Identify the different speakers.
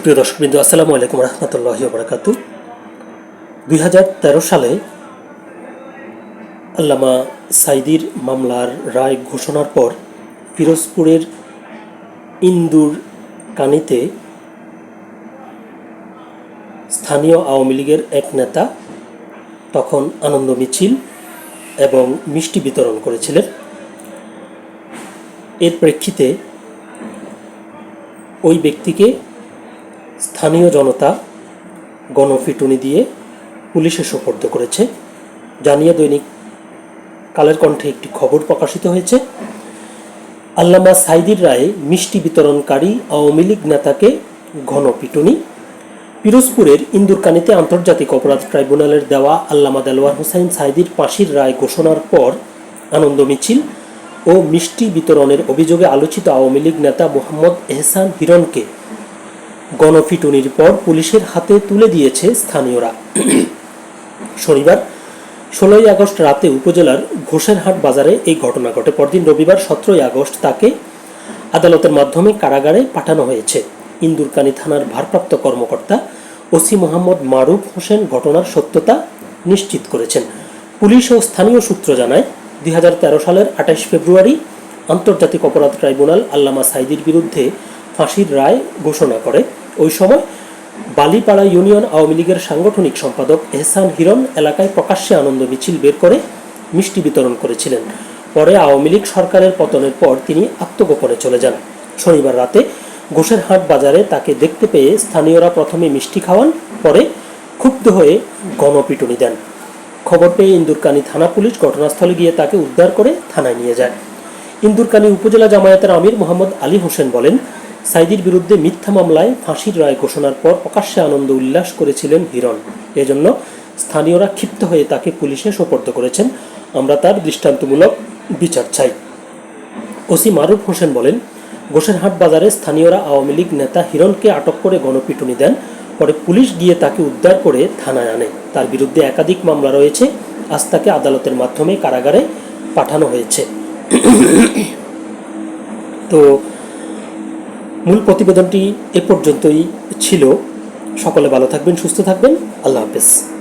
Speaker 1: সুপ্রিয় দর্শকবৃন্দ, আসসালামু আলাইকুম রহমতুল্লাহি বরাকাত দুই হাজার তেরো সালে আল্লামা সাইদির মামলার রায় ঘোষণার পর পিরোজপুরের ইন্দুর কানিতে স্থানীয় আওয়ামী লীগের এক নেতা তখন আনন্দ মিছিল এবং মিষ্টি বিতরণ করেছিলেন। এর প্রেক্ষিতে ওই ব্যক্তিকে স্থানীয় জনতা গণফিটুনি দিয়ে পুলিশে সোপর্দ করেছে। জানিয়ে দৈনিক কালের কণ্ঠে একটি খবর প্রকাশিত হয়েছে। আল্লামা সাইদির রায়ে মিষ্টি বিতরণকারী আওয়ামী লীগ নেতাকে গণপিটুনি। পিরোজপুরের ইন্দুরকানিতে আন্তর্জাতিক অপরাধ ট্রাইব্যুনালের দেওয়া আল্লামা দেলোয়ার হোসাইন সাইদির ফাঁসির রায় ঘোষণার পর আনন্দ মিছিল ও মিষ্টি বিতরণের অভিযোগে আলোচিত আওয়ামী লীগ নেতা মোহাম্মদ এহসান হিরণকে গণপিটুনির পর পুলিশের হাতে তুলে দিয়েছে স্থানীয়রা। শনিবার, ষোলোই আগস্ট রাতে উপজেলার ঘোষেরহাট বাজারে এই ঘটনা ঘটে। পরদিন রবিবার, সতেরোই আগস্ট তাকে আদালতের মাধ্যমে কারাগারে পাঠানো হয়েছে। ইন্দুরকানী থানার ভারপ্রাপ্ত কর্মকর্তা ওসি মোহাম্মদ মারুফ হোসেন ঘটনার সত্যতা নিশ্চিত করেছেন। পুলিশ ও স্থানীয় সূত্র জানায়, দুই হাজার তেরো সালের আঠাশ ফেব্রুয়ারি আন্তর্জাতিক অপরাধ ট্রাইব্যুনাল আল্লামা সাইদির বিরুদ্ধে ফাঁসির রায় ঘোষণা করে। ওই সময় বালিপাড়া ইউনিয়ন আওয়ামী লীগের সাংগঠনিক সম্পাদক এহসান হিরণ এলাকায় প্রকাশ্যে আনন্দ মিছিল বের করে মিষ্টি বিতরণ করেছিলেন। পরে আওয়ামী লীগ সরকারের পতনের পর তিনি আত্মগোপনে চলে যান। শনিবার রাতে ঘোষেরহাট বাজারে তাকে দেখতে পেয়ে স্থানীয়রা প্রথমে মিষ্টি খাওয়ান, পরে ক্ষুব্ধ হয়ে গণপিটুনি দেন। খবর পেয়ে ইন্দুরকানী থানা পুলিশ ঘটনাস্থলে গিয়ে তাকে উদ্ধার করে থানায় নিয়ে যায়। ইন্দুরকানী উপজেলা জামায়াতের আমির মোহাম্মদ আলী হোসেন বলেন সাইদির বিরুদ্ধে মিথ্যা মামলায় ফাঁসির রায় ঘোষণার পর প্রকাশ্যে আনন্দ উল্লাস করেছিলেন হিরণ। এজন্য স্থানীয়রা ক্ষিপ্ত হয়ে তাকে পুলিশে সোপর্দ করেছেন। আমরা তার দৃষ্টান্তমূলক বিচার চাই। ওসি মারুফ হোসেন বলেন, গোসেরহাট বাজারে স্থানীয়রা আওয়ামী লীগ নেতা হিরণকে আটক করে গণপিটুনি দেন, পরে পুলিশ গিয়ে তাকে উদ্ধার করে থানায় আনে। তার বিরুদ্ধে একাধিক মামলা রয়েছে, আজ তাকে আদালতের মাধ্যমে কারাগারে পাঠানো হয়েছে। তো মূল প্রতিবেদনটি এ পর্যন্তই ছিল। সকলে ভালো থাকবেন সুস্থ থাকবেন। আল্লাহ হাফেজ।